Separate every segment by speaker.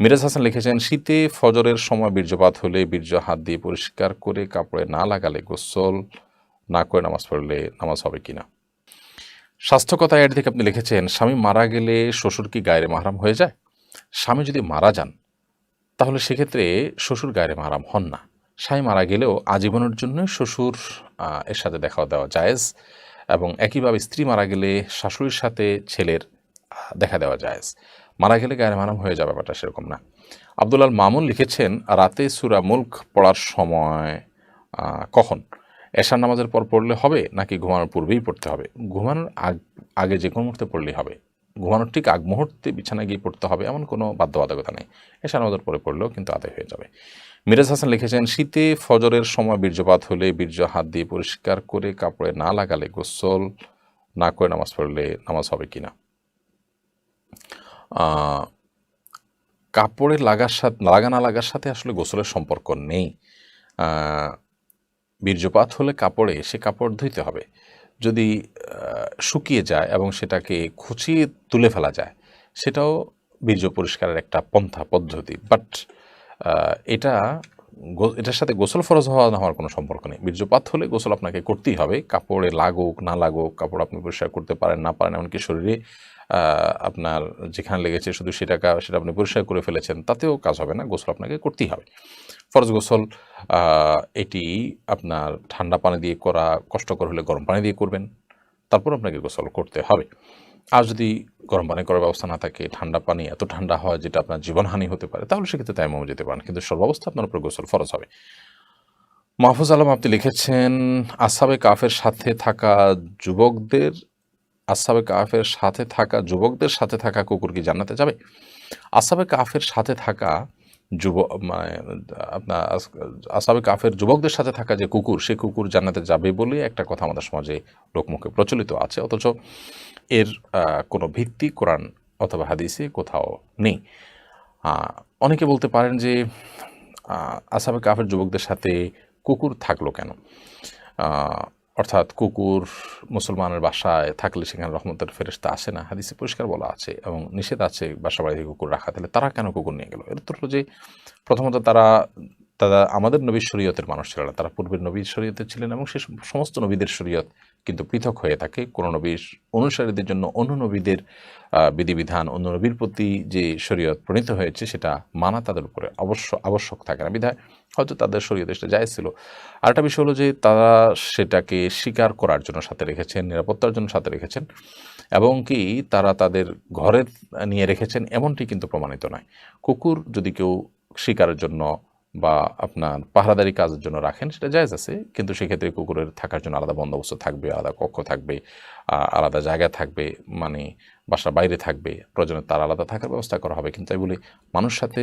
Speaker 1: মিরাজ হাসান লিখেছেন, শীতে ফজরের সময় বীর্যপাত হলে বীর্য হাত দিয়ে পরিষ্কার করে কাপড়ে না লাগালে গোসল না করে নামাজ পড়লে নামাজ হবে কিনা? স্বাস্থ্যকতা এর থেকে আপনি লিখেছেন, স্বামী মারা গেলে শ্বশুর কি গায়ের মাহারাম হয়ে যায়? স্বামী যদি মারা যান, তাহলে সেক্ষেত্রে শ্বশুর গায়ের মাহারাম হন না। স্বামী মারা গেলেও আজীবনের জন্য শ্বশুর এর সাথে দেখা দেওয়া জায়েজ এবং একইভাবে স্ত্রী মারা গেলে শাশুড়ির সাথে ছেলের দেখা দেওয়া জায়েজ। মারা গেলে গায়ের মারাম হয়ে যাবে ব্যাপারটা সেরকম না। আব্দুল্লাল মামুন লিখেছেন, রাতে সুরা মুল্ক পড়ার সময় কখন? এশার নামাজের পর পড়লে হবে নাকি ঘুমানোর পূর্বেই পড়তে হবে? ঘুমানোর আগ, আগে যে কোনো মুহূর্তে পড়লেই হবে। ঘুমানোর ঠিক আগ মুহূর্তে বিছানায় গিয়ে পড়তে হবে এমন কোনো বাধ্যবাধকতা নেই। এশার নামাজের পরে পড়লেও কিন্তু আদায় হয়ে যাবে। মিরাজ হাসান লিখেছেন, শীতে ফজরের সময় বীর্যপাত হলে বীর্য হাত দিয়ে পরিষ্কার করে কাপড়ে না লাগালে গোসল না করে নামাজ পড়লে নামাজ হবে কিনা? কাপড়ে লাগার সাথে, লাগা না লাগার সাথে আসলে গোসলের সম্পর্ক নেই। বীর্যপাত হলে কাপড়ে সে কাপড় ধুইতে হবে। যদি শুকিয়ে যায় এবং সেটাকে খুঁচিয়ে তুলে ফেলা যায়, সেটাও বীর্য পরিষ্কারের একটা পন্থা পদ্ধতি। বাট এটা এটার সাথে গোসল ফরজ হওয়া না হওয়ার কোনো সম্পর্ক নেই। বীর্যপাত হলে গোসল আপনাকে করতেই হবে। কাপড়ে লাগুক, না লাগুক, কাপড় আপনি পরিষ্কার করতে পারেন, না পারেন, এমনকি শরীরে আপনার যেখানে লেগেছে শুধু সেটা কা- সেটা আপনি পরিষ্কার করে ফেলেছেন, তাতেও কাজ হবে না, গোসল আপনাকে করতেই হবে। ফরজ গোসল এটি আপনার ঠান্ডা পানি দিয়ে করা, কষ্টকর হলে গরম পানি দিয়ে করবেন, তারপর আপনাকে গোসল করতে হবে। আর যদি গরম পানি করার ব্যবস্থা না থাকে, ঠান্ডা পানি এত ঠান্ডা হয় যেটা আপনার জীবনহানি হতে পারে, তাহলে সেক্ষেত্রে তাইমাম যেতে পারেন, কিন্তু সর্বাবস্থা আপনার উপর গোসল ফরজ হবে। মাহফুজ আলম, আপনি লিখেছেন, আসাবে কাফের সাথে থাকা যুবকদের আসাবে কাফের সাথে থাকা যুবকদের সাথে থাকা কুকুর কি যাবে? আসাবে কাফের সাথে থাকা যুব মানে আপনার আসাবে কাফের যুবকদের সাথে থাকা যে কুকুর, সে কুকুর জান্নাতে যাবে বলে একটা কথা আমাদের সমাজে লোকমুখে প্রচলিত আছে। অথচ এর কোনো ভিত্তি কোরআন অথবা হাদিসে কোথাও নেই। অনেকে বলতে পারেন যে আসাবে কাফের যুবকদের সাথে কুকুর থাকল কেন? অর্থাৎ কুকুর মুসলমানের বাসায় থাকলে সেখানে রহমতের ফেরেস্তা আসে না। হাদিসে পরিষ্কার বলা আছে এবং নিষেধ আছে বাসা বাড়িতে কুকুর রাখা। তাহলে তারা কেন কুকুর নিয়ে গেল? এর হলো যে প্রথমত তারা তারা আমাদের নবীর শরীয়তের মানুষ ছিল না। তারা পূর্বের নবীর শরীয়তে ছিলেন এবং সে সমস্ত নবীদের শরীয়ত কিন্তু পৃথক হয়ে থাকে। কোনো নবীর অনুসারীদের জন্য অন্য নবীদের বিধিবিধান, অন্য নবীর প্রতি যে শরীয়ত প্রণীত হয়েছে, সেটা মানা তাদের উপরে অবশ্য আবশ্যক থাকে না। বিধায় হয়তো তাদের শরীয়তে সেটা জায়জ ছিল। আরেকটা বিষয় হলো যে তারা সেটাকে স্বীকার করার জন্য সাথে রেখেছেন, নিরাপত্তার জন্য সাথে রেখেছেন এবং কি তারা তাদের ঘরে নিয়ে রেখেছেন, এমনটি কিন্তু প্রমাণিত নয়। কুকুর যদি কেউ শিকারের জন্য বা আপনার পাহারাদারি কাজের জন্য রাখেন, সেটা জায়জ আছে। কিন্তু সেক্ষেত্রে কুকুরের থাকার জন্য আলাদা বন্দোবস্ত থাকবে, আলাদা কক্ষ থাকবে আলাদা জায়গা থাকবে মানে বাসার বাইরে থাকবে, প্রয়োজনে তার আলাদা থাকার ব্যবস্থা করা হবে। কিন্তু তাই বলে মানুষ সাথে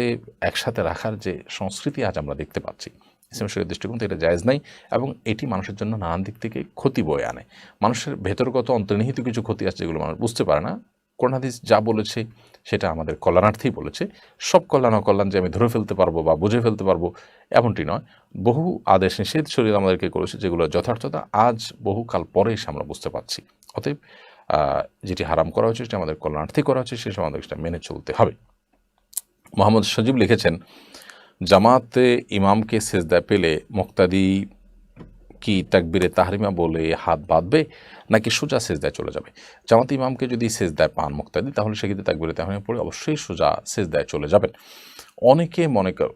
Speaker 1: একসাথে রাখার যে সংস্কৃতি আজ আমরা দেখতে পাচ্ছি, ইসলাম শরীর দৃষ্টিকোণ থেকে এটা জায়েজ নাই এবং এটি মানুষের জন্য নানান দিক থেকে ক্ষতি বয়ে আনে। মানুষের ভেতরগত অন্তর্নিহিত কিছু ক্ষতি আছে যেগুলো মানুষ বুঝতে পারে না হাদিস যা বলেছে, সেটা আমাদের কল্যাণার্থেই বলেছে। সব কল্যাণ, অকল্যাণ যে আমি ধরে ফেলতে পারব বা বুঝে ফেলতে পারব, এমনটি নয়। বহু আদেশ নিষেধ শরীর আমাদেরকে করেছে, যেগুলো যথার্থতা আজ বহুকাল পরে এসে আমরা বুঝতে পারছি। অতএব যেটি হারাম করা হয়েছে সেটা আমাদের কল্যাণার্থে করা হচ্ছে সে আমাদের সেটা মেনে চলতে হবে। মোহাম্মদ সজীব লিখেছেন, জামাতে ইমামকে সেজদায় পেলে মুক্তাদি কি তাকবিরে তাহরিমা বলে হাত বাঁধবে নাকি সোজা সেজদায় চলে যাবে? জামাত ইমামকে যদি সেজদায় পান মুক্তাদি, তাহলে সেক্ষেত্রে তাকবিরে তাহরিমা পড়ে অবশ্যই সোজা সেজদায় চলে যাবেন। অনেকে মনে কর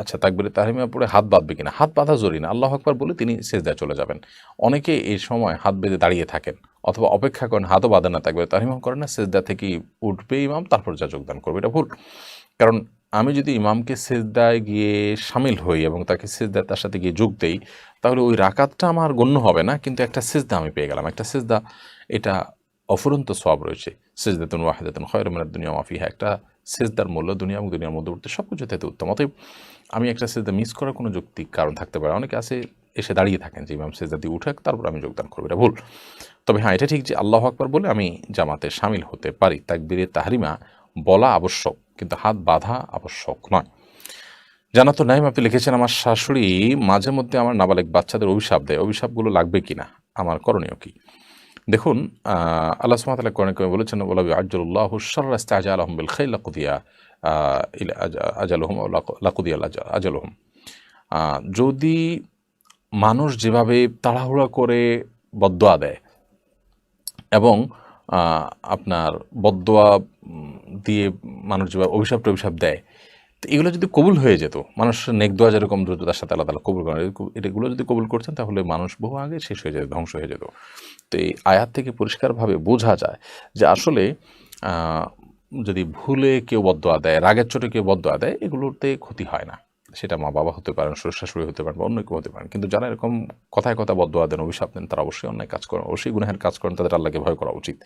Speaker 1: আচ্ছা তাকবিরে তাহরিমা পড়ে হাত বাঁধবে কিনা? হাত বাঁধা জরুরি না, আল্লাহ আকবার বলে তিনি সেজদায় চলে যাবেন। অনেকে এই সময় হাত বেঁধে দাঁড়িয়ে থাকেন, অথবা অপেক্ষা করেন, হাতও বাঁধেন না, তাকবিরে তাহরিমা করেন না, সেজদা থেকেই উঠবে ইমাম, তারপর যা যোগদান করবে, এটা ভুল। কারণ আমি যদি ইমামকে সেজদায় গিয়ে সামিল হই এবং তাকে সেজদায় তার সাথে গিয়ে যোগ দেই, তাহলে ওই রাকাতটা আমার গণ্য হবে না, কিন্তু একটা সেজদা আমি পেয়ে গেলাম। একটা সেজদা, এটা অফুরন্ত সব রয়েছে। সেজদাতুন ওয়াহেদাতুন খয়র মিনাদ দুনিয়া মাফিহা একটা সেজদার মূল্য দুনিয়া এবং দুনিয়ার মধ্যবর্তী সব কিছু থেকে উত্তম। অতএব আমি একটা সেজদা মিস করার কোনো যৌক্তিক কারণ থাকতে পারে। অনেকে আছে, এসে দাঁড়িয়ে থাকেন যে ইমাম সেজদা দিয়ে উঠে তারপর আমি যোগদান করব, এটা ভুল। তবে হ্যাঁ এটা ঠিক যে আল্লাহ আকবার বলে আমি জামাতে সামিল হতে পারি। তাকবিরে তাহরিমা বলা আবশ্যক। কিন্তু হাত বাঁধা আবশ্যক নয়। জানা তো, নাইম, আপনি লিখেছেন, আমার শাশুড়ি মাঝে মধ্যে আমার নাবালেক বাচ্চাদের অভিশাপ দেয়। অভিশাপগুলো লাগবে কিনা? আমার করণীয় কি? দেখুন আল্লাহ সুমাতাল্লাহ করিমে বলেছেন বলাবি আজ্জুল্লাহ সর্রাস্তে আজা আলহমবিল খাইলা কুদিয়া আজালহম লাকুদিয়াল আজালহম। যদি মানুষ যেভাবে তাড়াহুড়া করে বদোয়া দেয় এবং আপনার বদোয়া দিয়ে মানুষ যেভাবে অভিশাপ টভিশাপ দেয়, তো এগুলো যদি কবুল হয়ে যেত, মানুষ নেক দোয়া যেরকম দ্রুততার সাথে আল্লাহ তালা কবুল করেন এগুলো যদি কবুল করতেন তাহলে মানুষ বহু আগে শেষ হয়ে যেত, ধ্বংস হয়ে যেত। তো এই আয়াত থেকে পরিষ্কারভাবে বোঝা যায় যে আসলে যদি ভুলে কেউ বদোয়া দেয়, রাগের চোটে কেউ বদোয়া দেয়, এগুলোতে ক্ষতি হয় না। সেটা মা বাবা হতে পারেন শ্বশুর শাশুড়ি হতে পারেন বা অন্য কেউ হতে পারেন। কিন্তু যারা এরকম কথায় কথা বদোয়া দেন, অভিশাপ দেন, তারা অবশ্যই অন্যায় কাজ করেন, অবশ্যই গুনাহের কাজ করেন, তাদের আল্লাহকে ভয় করা উচিত।